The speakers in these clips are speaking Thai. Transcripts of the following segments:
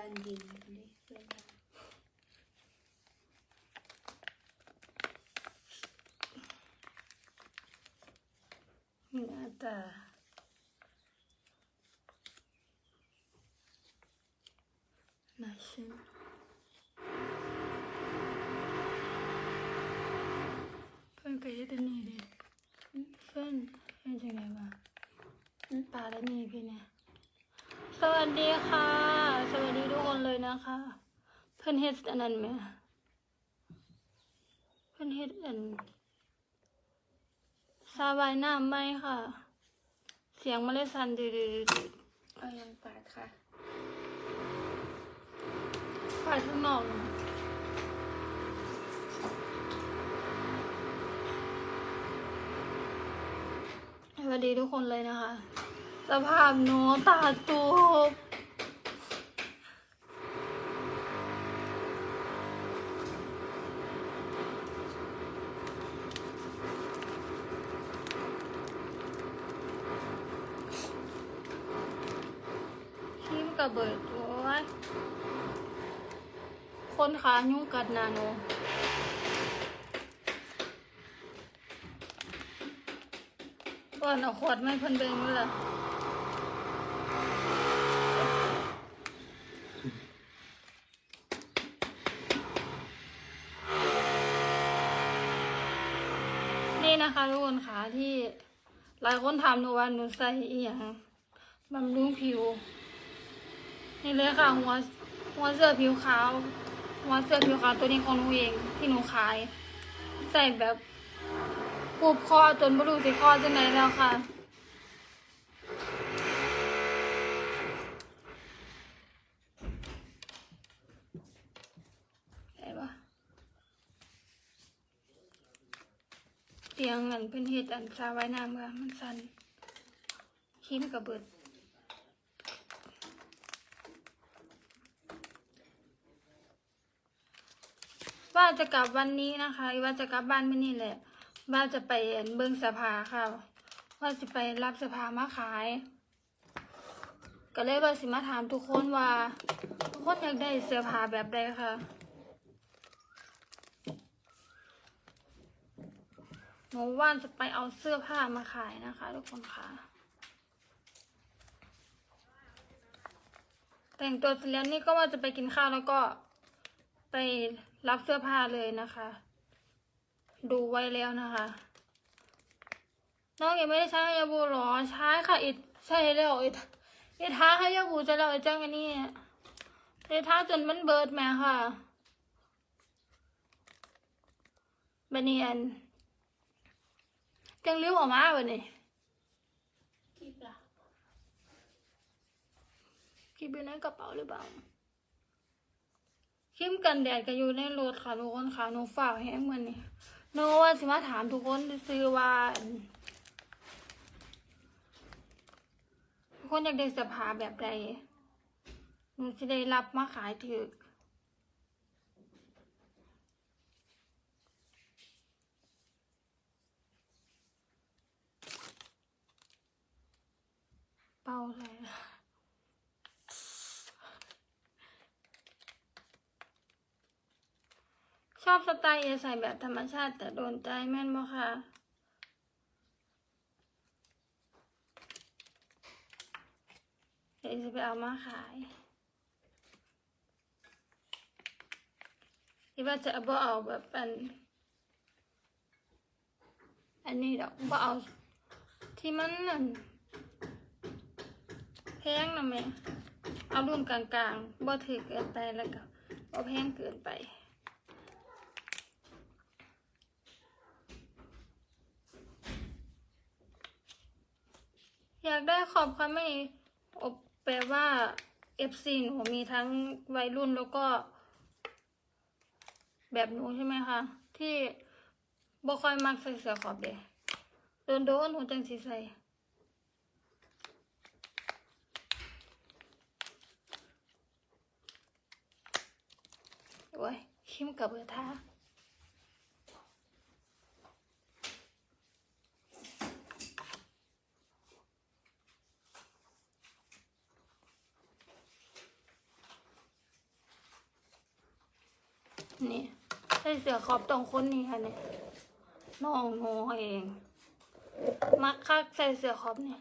บ้านยิงนี่เพื่อนบ้านหน้าตาหน้าฉันเพื่อนก็เฮ็ดอันนี้ดิเพื่อนเฮ็ดจังไงวะตาแล้วนี่พี่เนี่ยสวัสดีค่ะ พื่อนเฮ็ดอันนั้นไหมเพื่อนเฮ็ดอันสบายน้ำไหมค่ะ เสียงมันเลยสั่นดืดเอายังปาดค่ะๆฝ่ายข้างนอกน่ะสวัสดีทุกคนเลยนะคะ สภาพหนูตาตูบคิมกับเบิดโอ้ย คนขายุ่งกัดนาหนูก่อนเอาขวดไม่เพิ่นเบงเลยล่ะนี่นะคะทุกคนขาที่หลายคนถามหนูว่าหนูใส่อีหยังบำรุงผิว นี่เลยค่ะหัวหัวเสื้อผิวขาว หัวเสื้อผิวขาวตัวนี้ของหนูเองที่หนูขาย ใส่แบบปูบคอจนไม่รู้สิคอจะไหนแล้วค่ะเตียงนั่นเป็นเห็ดอันซาไว้น้ำเมื่อมันสันคิมกับเบิด ว่าจะกลับวันนี้นะคะ ว่าจะกลับบ้านไม่นี่แหละ ว่าจะไปเบิ้งสภาค่ะ ว่าจะไปรับสภามาขาย ก็เลยว่าสิมาถามทุกคนว่าทุกคนอยากได้เสื้อผ้าแบบใดค่ะหนูว่าจะไปเอาเสื้อผ้ามาขายนะคะ ทุกคนค่ะ แต่งตัวเสร็จแล้วนี่ก็ว่าจะไปกินข้าวแล้วก็ไป รับเสื้อผ้าเลยนะคะ ดูไว้แล้วนะคะน้องยังไม่ได้ใช้ฮายาบูหรอใช้ค่ะอิดใช่แล้วอิดอิดท้าฮายาบูจะแล้วไอ้จังอันนี้อิดท้าจนมันเบิดแม่ค่ะบันนี้อันจังลิ้วออกมาบันนี้กิ๊บล่ะคิดอยู่ในกระเป๋าหรือเปล่า ครีมกันแดดก็อยู่ในรถค่ะทุกคนค่ะหนูฝากให้เหมือนนี่หนูว่าสิมาถามทุกคนซื้อว่าทุกคนอยากได้เสื้อผ้าแบบใดหนูจะได้รับมาขายถือเป่าเลย อบสไตล์เอใส่แบบธรรมชาติ แต่โดนใจแม่นบ่ค่ะเดี๋ยวจะไปเอามาขายคิดว่าจะบ่เอาแบบอัน อันนี้ดอกบ่เอาที่มันนั่นแพงนะแม่เอารุ่นกลางๆบ่ถือเกินไปแล้วก็บ่แพงเกินไป อยากได้ขอบความไม่อบแปลว่า FC หนูมีทั้งวัยรุ่นแล้วก็ แบบหนูใช่ไหมคะ ที่บ่ค่อยมักใส่เสื้อขอบเดะโดนโดนหนูจังสิใส่โอ้ยคิมกับเบอร์ท่า นี่ใส่เสื้อขอบตรงคนนี้ค่ะเนี่ยน้องโง่เอง มักคักใส่เสื้อขอบเนี่ย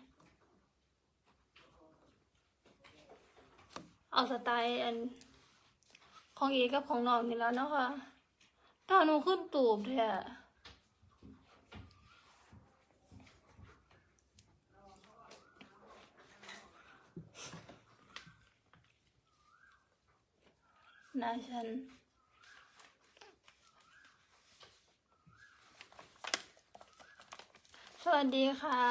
เอาสไตล์อัน ของเอกับของน้องนี่แล้วเนาะค่ะถ้าหนูขึ้นตูบแท้นะฉัน วัสดีค่ะ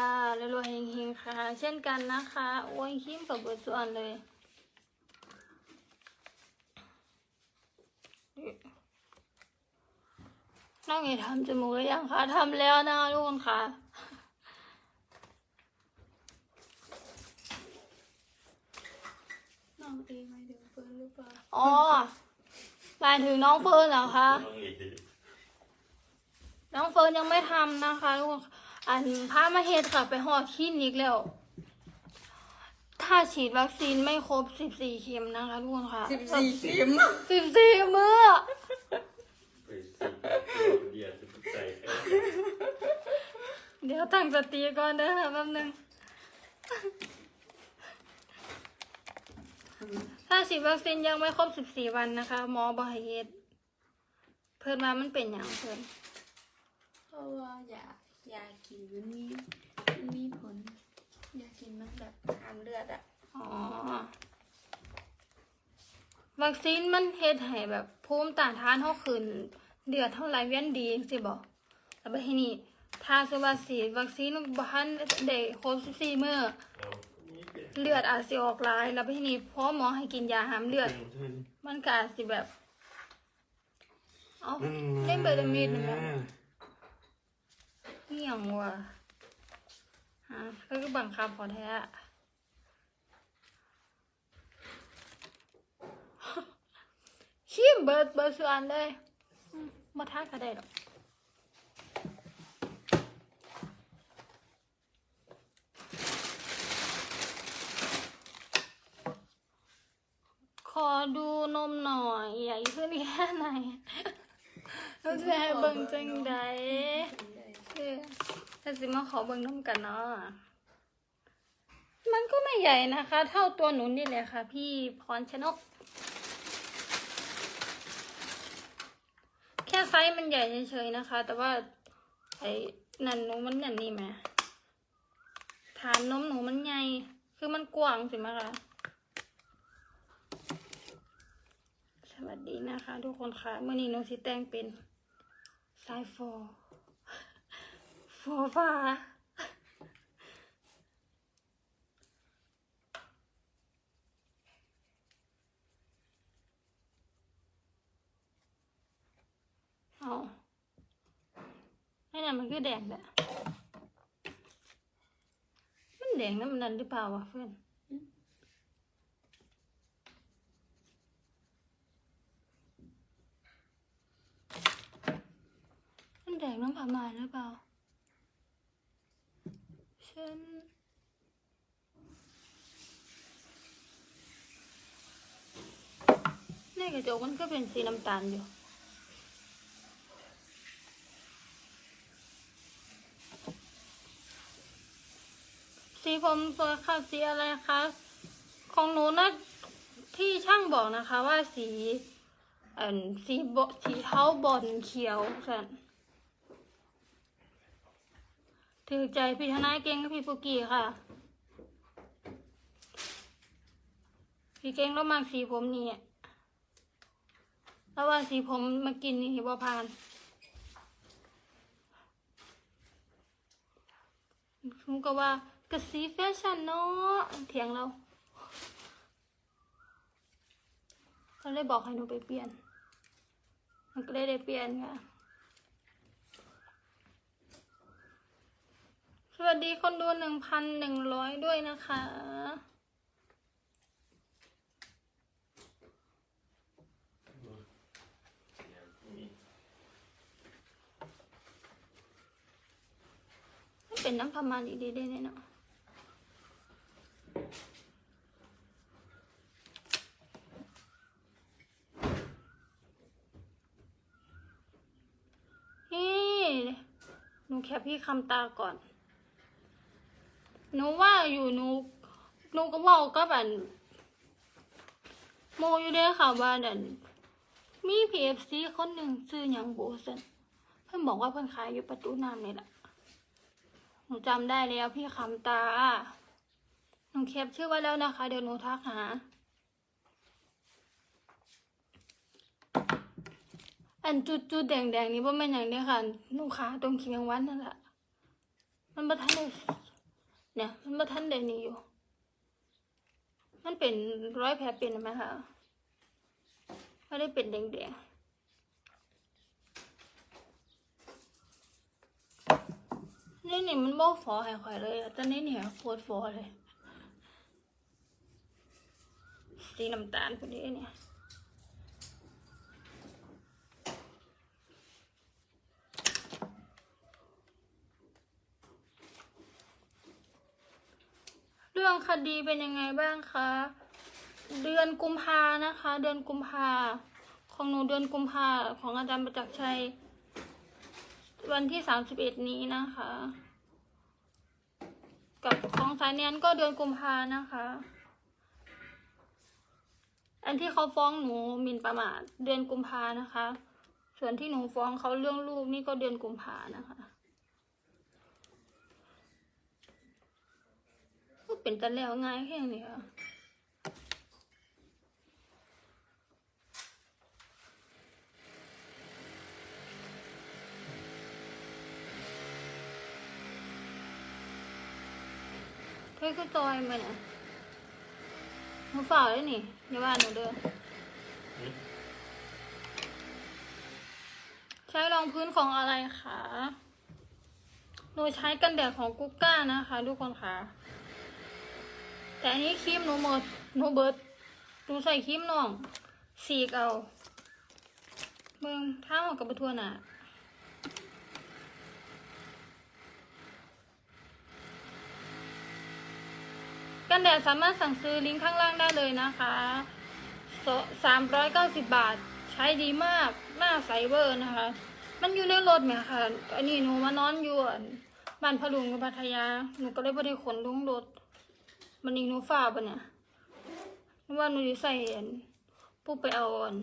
รวยๆเฮงๆค่ะ เช่นกันนะคะโอ้ยคิมกับเบิร์ดส่วนเลยน้องเอทำจมูกหรือยังคะทำแล้วนะทุกคนค่ะน้องเองไม่ถึงเฟิร์นหรือเปล่าอ๋อหมายถึงน้องเฟิร์นเหรอคะน้องเอกน้องเฟิร์นยังไม่ทำนะคะทุกคน อันพามาเฮ็ดค่ะ ไปหอดคลินิกแล้ว ถ้าฉีดวัคซีนไม่ครบ14เข็มนะคะทุกคนค่ะสิบสี่เข็ม14มื้อไปสิตัวเดียวจะใส่แค่เดี๋ยวตั้งสติก่อนเด้อแป๊บนึง ถ้าฉีดวัคซีนยังไม่ครบ14วันนะคะ หมอบให้เฮ็ดเพิ่นมามันเป็นอย่างเพิ่นเพราะว่ายา ยากินมันมีมันมีผล ยากินมันแบบทางเลือดอะอ๋อ วัคซีนมันเฮ็ดให้แบบภูมิต้านทานเฮาขึ้นเดือดเท่าไรเวียนดีสิบ่แล้วบัดทีนี้ถ้าสว่าฉีดวัคซีนบ่ทันได้ครบ14มื้อเอานี่เป็นเลือดอาจสิออกหลาย แล้วบัดทีนี้พอหมอให้กินยาห้ามเลือด มันก็อาจสิแบบ เอาเล่นเบอร์ดมีดนี่แหละ เหี่ยงว่ะฮะแล้วก็บังคับพอแท้ชิมเบิร์ดเบิร์ดส่วนเลยอืมมาทานก็ได้หรอกขอดูนมหน่อยใหญ่ขึ้นแค่ไหนเราจะให้เบิ่งจังใดเออ ถ้าสิมาขอเบิ่งนมกันเนาะมันก็ไม่ใหญ่นะคะ เท่าตัวหนูนี่แหละค่ะ พี่พรชนก แค่ไซส์มันใหญ่เฉยๆนะคะ แต่ว่าไอ้นันหนูมันนันนี่ไหมฐานนมหนูมันใหญ่ คือมันกว้างสิมาคะสวัสดีนะคะ ทุกคนค่ะเมื่อนี้หนูสิแต่งเป็นไซสายฟ อฟอฟ้าเอาไอ้นั่นมันคือแดงแหละมันแดงน้ำนั้นหรือเปล่าวะเพื่อนมันแดงน้ำผามาหรือเปล่า ฉัน ในกระจกมันก็เป็นสีน้ำตาลอยู่สีผมสวยค่ะสีอะไรคะของหนูนะที่ช่างบอกนะคะว่าสีอ่อสีบสีเท้าบอลเขียวสัน ถือใจพี่ทนายเก่งกับพี่ปุกกี้ค่ะ พี่เก่งแล้วมากสีผมนี่แล้วว่าสีผมมากินนี่บ่ผ่านหนูก็ว่ากระสีแฟชั่นเนาะเถียงเราเขาเลยบอกให้หนูไปเปลี่ยน มันก็เลยได้เปลี่ยนค่ะ สวัสดีคนดูหนึ่งพันหนึ่งร้อยด้วยนะคะ เป็นน้ำประมาณดีๆได้เนาะนี่หนูแคปพี่คำตาก่อน หนูว่าอยู่หนูหนูก็บอกก็แบบโมอยู่เด้อค่ะว่าดันมีพีเอฟซีคนหนึ่งซื้อหยังโบสันเพิ่นบอกว่าเพิ่นขายอยู่ประตูน้ำนี่แหละหนูจำได้แล้วพี่คำตาหนูแคปชื่อไว้แล้วนะคะ เดี๋ยวหนูทักหา อันจุดจุดแดงแดงๆนี่ว่ามันอย่างเนี้ยค่ะหนูขาตรงเคียงวันนั่นแหละมันบ่ทันได้ เนี่ยมันบ่ทันได้นี่อยู่ มันเป็นร้อยแผลเป็นไหมคะไม่ได้เป็นแดงแดงๆนี่นี่มันโบฟอให้ข่อยเลยอะต่นี่เนี่ยโคตรฟอเลย สีน้ำตาลพอดีเนี่ย เรื่องคดีเป็นยังไงบ้างคะ เดือนกุมภานะคะ เดือนกุมภาของหนูเดือนกุมภาของอาจารย์ประจักษ์ชัย วันที่สามสิบเอ็ดนี้นะคะ กับของสายเนียนก็เดือนกุมภานะคะ อันที่เขาฟ้องหนูหมิ่นประมาทเดือนกุมภานะคะ ส่วนที่หนูฟ้องเขาเรื่องลูกนี่ก็เดือนกุมภานะคะ ก็ เป็นตะแล้วง่ายแค่นี้ค่ะเธอคือจอยมาเนี่ยหนูฝ่าเลยนี่อย่าว่าหนูเด้อใช้รองพื้นของอะไรคะ หนูใช้กันแดดของกุ๊กก้านะคะทุกคนค่ะ แต่อันนี้ครีมหนูหมดหนูเบิดหนูใส่ครีมน้องสีกเอาเมืองท่าหมกับปะทวนอะกันแดดสามารถสั่งซื้อลิงก์ข้างล่างได้เลยนะคะสามร้อยเก้าสิบบาทใช้ดีมาก หน้าใสเวอร์นะคะ มันอยู่ในรถเนี่ยค่ะอันนี้หนูมานอนอยู่อั่นบ้านพะลุงกับพัทยา หนูก็เลยไม่ได้ขนลงรถ มันอีกหนูฝ่าปะเนี่ยนึกว่าหนูจะใส่อันปุ๊บไปเอาอัน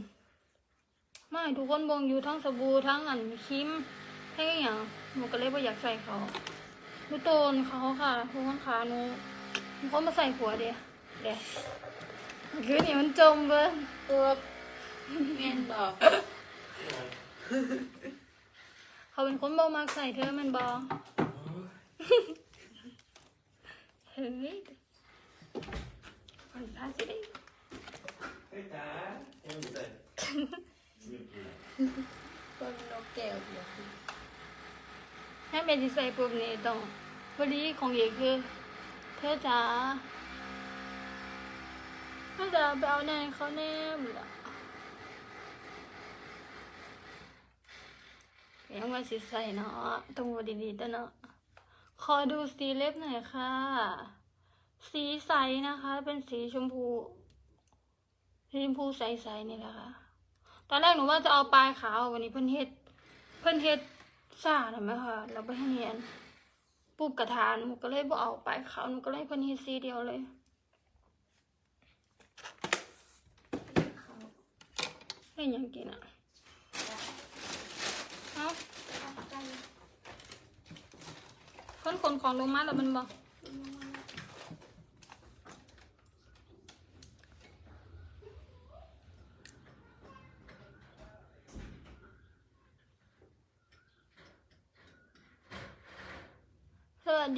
ไม่ทุกคนบงอยู่ทั้งสบู่ทั้งอันครีมทั้งอหย่างหนูก็เลยไม่อยากใส่เขาหนูโตนเขาค่ะทุกคนขาหนูหนูคนมาใส่หัวเดียวเดี๋ยวคือนี่มันจมเบิ้ลตัวเมียนบอกเขาเป็นคนบ่มักใส่เธอแมันบอเฮ้ย คนพาสิได้เฮ้ยจ๋าเอ็มใส่ไม่เป็นไรคนนกแก้วเดียวถ้าเป็นที่ใส่ปุ๊บนี่ต้องพอดีของเอกคือเธอจ๋าเธอจ๋าไปเอาแน่เขาแน่หมดละยังว่าสิใส่เนาะต้องว่าดีๆแต่เนาะขอดูสีเล็บหน่อยค่ะ สีใสนะคะ เป็นสีชมพูชมพูใสๆนี่แหละค่ะ ตอนแรกหนูว่าจะเอาปลายขาววันนี้เพิ่อนเฮ็ด เพิ่อนเฮ็ดซ่าเห็นไหมคะเราไปให้เรียนปุ๊บกระทานหนูก็เลยบ่เอาปลายขาวหนูก็เลยเพิ่อนเฮ็ดสีเดียวเลยเขาเล่นยังกินอะเอาใกล้เพิ่นขนของลงมาแล้วมันบอก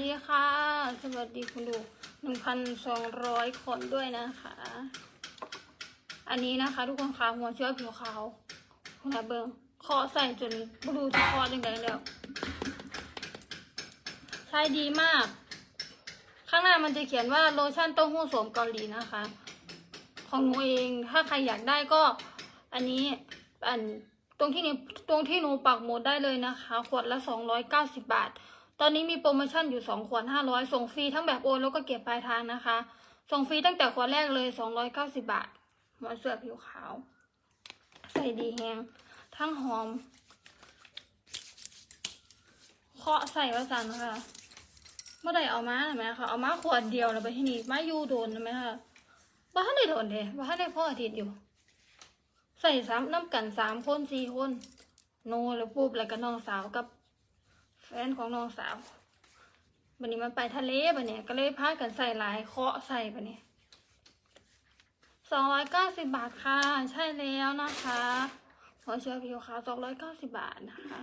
ดีค่ะ สวัสดีคุณดูหนึ่งพันสองร้อยคนด้วยนะคะ อันนี้นะคะ ทุกคนคะหัวเชื้อผิวขาวคุณอาเบิงคอใส่จนบรูที่คอจังไงแล้วใช้ดีมาก ข้างหน้ามันจะเขียนว่าโลชั่นเต้าหู้สวมเกาหลีนะคะ ของหนูเองถ้าใครอยากได้ก็ อันนี้อันตรงที่นี่ตรงที่หนูปักหมดได้เลยนะคะ ขวดละสองร้อยเก้าสิบบาท ตอนนี้มีโปรโมชั่นอยู่สองขวดห้าร้อยส่งฟรีทั้งแบบโอนแล้วก็เก็บปลายทางนะคะ ส่งฟรีตั้งแต่ขวดแรกเลยสองร้อยเก้าสิบาทหัวเสื้อผิวขาว ใส่ดีแฮงทั้งหอม เคาะใส่ว่าสันค่ะเมื่อใดเอามาไหมคะเอามาขวดเดียวแล้วไปที่นี่มายูโดนไหมคะบ้านได้โดนเด้บ้านได้พ่ออาทิตย์อยู่ ใส่ซ้ำน้ำกันสามคนสี่คนโนแล้วปุ๊บแล้วก็น้องสาวกับ แฟนของน้องสาววันนี้มันไปทะเลบันเนี่ยก็เลยพากันใส่หลายเคาะใส่บันเนี่ยสองร้อยเก้าสิบบาทค่ะ ใช่แล้วนะคะหัวเชื้อผิวขาวสองร้อยเก้าสิบบาทนะคะ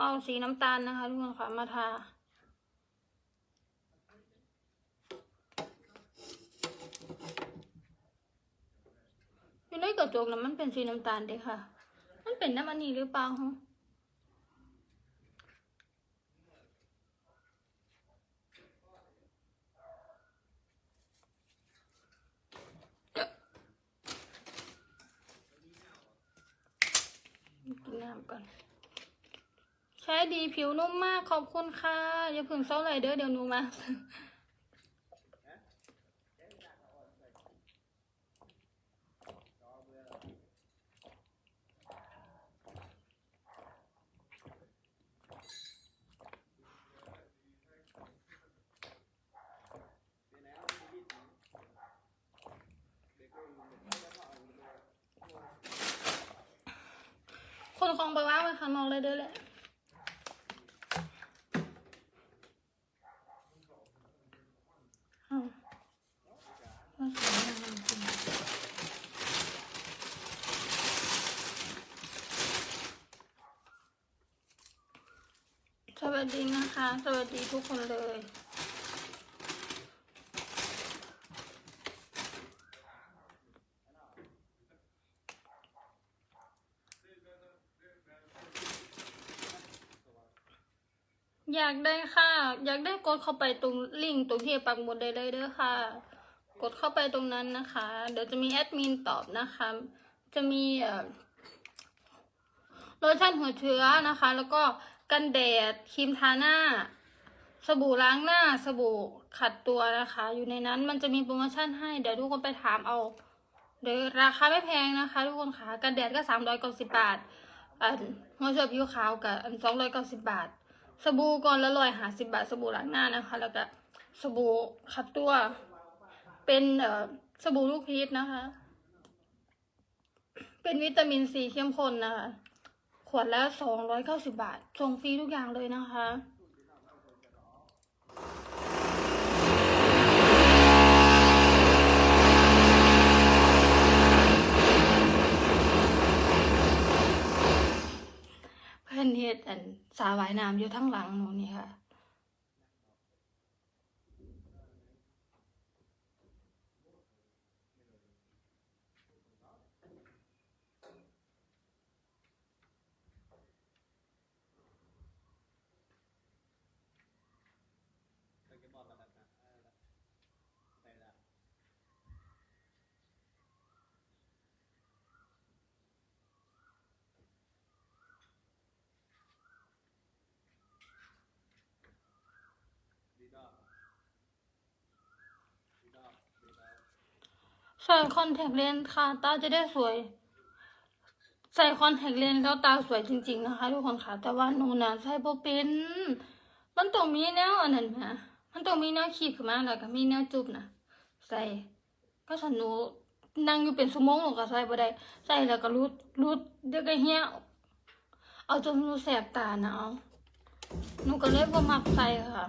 เอาสีน้ำตาลนะคะทุกคนค่ะมาทา อยู่ในกระจกนะมันเป็นสีน้ำตาลเด้ค่ะ มันเป็นน้ำมันนี้หรือเปล่าฮะกินน้ำก่อนใช้ดีผิวนุ่มมากขอบคุณค่ะ อย่าเพึ่งเศร้าเลยเด้อเดี๋ยวหนูมา คนคลองไปว่างไว้ ข้างนอกเลยเด้อแหละอ้าวว่าสวยงามจริงสวัสดีนะคะ สวัสดีทุกคนเลย อยากได้ค่ะ อยากได้กดเข้าไปตรงลิงก์ตรงที่ปักหมุดได้เลยเด้อค่ะ กดเข้าไปตรงนั้นนะคะ เดี๋ยวจะมีแอดมินตอบนะคะ จะมีเอ่อโลชั่นหัวเชื้อนะคะ แล้วก็กันแดดครีมทาหน้า สบู่ล้างหน้า สบู่ขัดตัวนะคะ อยู่ในนั้นมันจะมีโปรโมชั่นให้เดี๋ยวทุกคนไปถามเอาเดี๋ยวราคาไม่แพงนะคะทุกคนค่ะกันแดดก็สามร้อยเก้าสิบบาทอันหัวเชื้อผิวขาวกับอันสองร้อยเก้าสิบบาท สบู่ก่อนละร้อยหาสิบบาทสบู่ล้างหน้านะคะ แล้วก็สบู่ขัดตัว เป็นเอ่อสบู่ลูกพีชนะคะ เป็นวิตามินซีเข้มข้นนะคะ ขวดละสองร้อยเก้าสิบาทส่งฟรีทุกอย่างเลยนะคะ พื่นเฮ็ดอันสาวายน้ำอยู่ทั้งหลังหนูนี่ค่ะ ใส่คอนแทคเลนส์ค่ะ ตาจะได้สวย ใส่คอนแทคเลนส์แล้วตาสวยจริง ๆ นะคะทุกคนค่ะ แต่ว่าหนูนะใส่บ่เป็นมันต้องมีแนวอันนั้นนะมันต้องมีแนวขีดขึ้นมาแล้วก็มีแนวจุบนะใส่ก็ฉันหนูนั่งอยู่เป็นชั่วโมงหนูก็ใส่บ่ได้ใส่แล้วก็รูดรูดเดี๋ยวก็เหี่ยเอาจนหนูแสบตานะเอาหนูก็เลยบ่มักใส่ค่ะ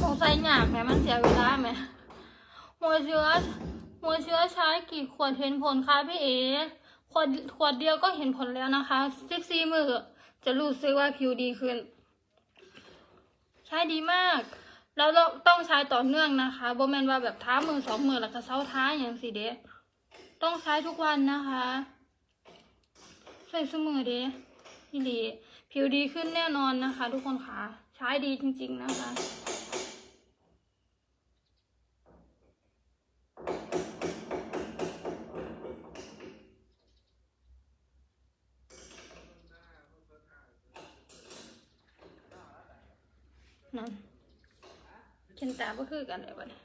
ต้องใส่ยากแหมมันเสียเวลาแหมหัวเชื้อ หัวเชื้อใช้กี่ขวดเห็นผลคะพี่เอขวดขวดเดียวก็เห็นผลแล้วนะคะสิบสี่มือจะรู้สึกว่าผิวดีขึ้น ใช้ดีมากแล้วเราต้องใช้ต่อเนื่องนะคะโบแมนว่าแบบท้ามือสองมือแล้วก็เช้าท้าอย่างสิเดะต้องใช้ทุกวันนะคะใส่สมือเดะพี่ดี ผิวดีขึ้นแน่นอนนะคะ ทุกคนค่ะ ใช้ดีจริง ๆ นะคะ นตาก็คือกันเลยบัดนี้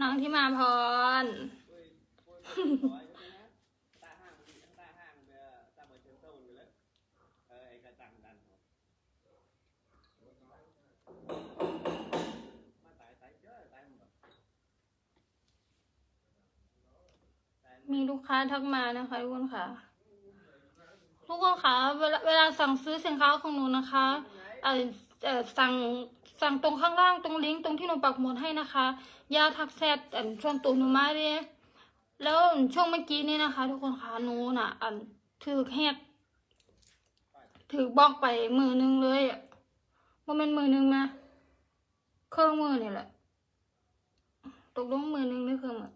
น้องที่มาพร มีลูกค้าทักมานะคะทุกคนค่ะ ทุกคนคะเวลาเวลาสั่งซื้อสินค้าของหนูนะคะเอ่อเออสั่งสั่งตรงข้างล่างตรงลิงก์ตรงที่หนูปักหมุดให้นะคะยาทักแชทอันช่วงตัวหนูมาเลยแล้วช่วงเมื่อกี้นี้นะคะ ทุกคนคะหนูน่ะอันถือแฮกถือบล็อกไปมือหนึงเลยอะว่าเป็นมือหนึงมาเครื่องมือนี่แหละ ตกลงมือหนึงหรือเครื่องมือ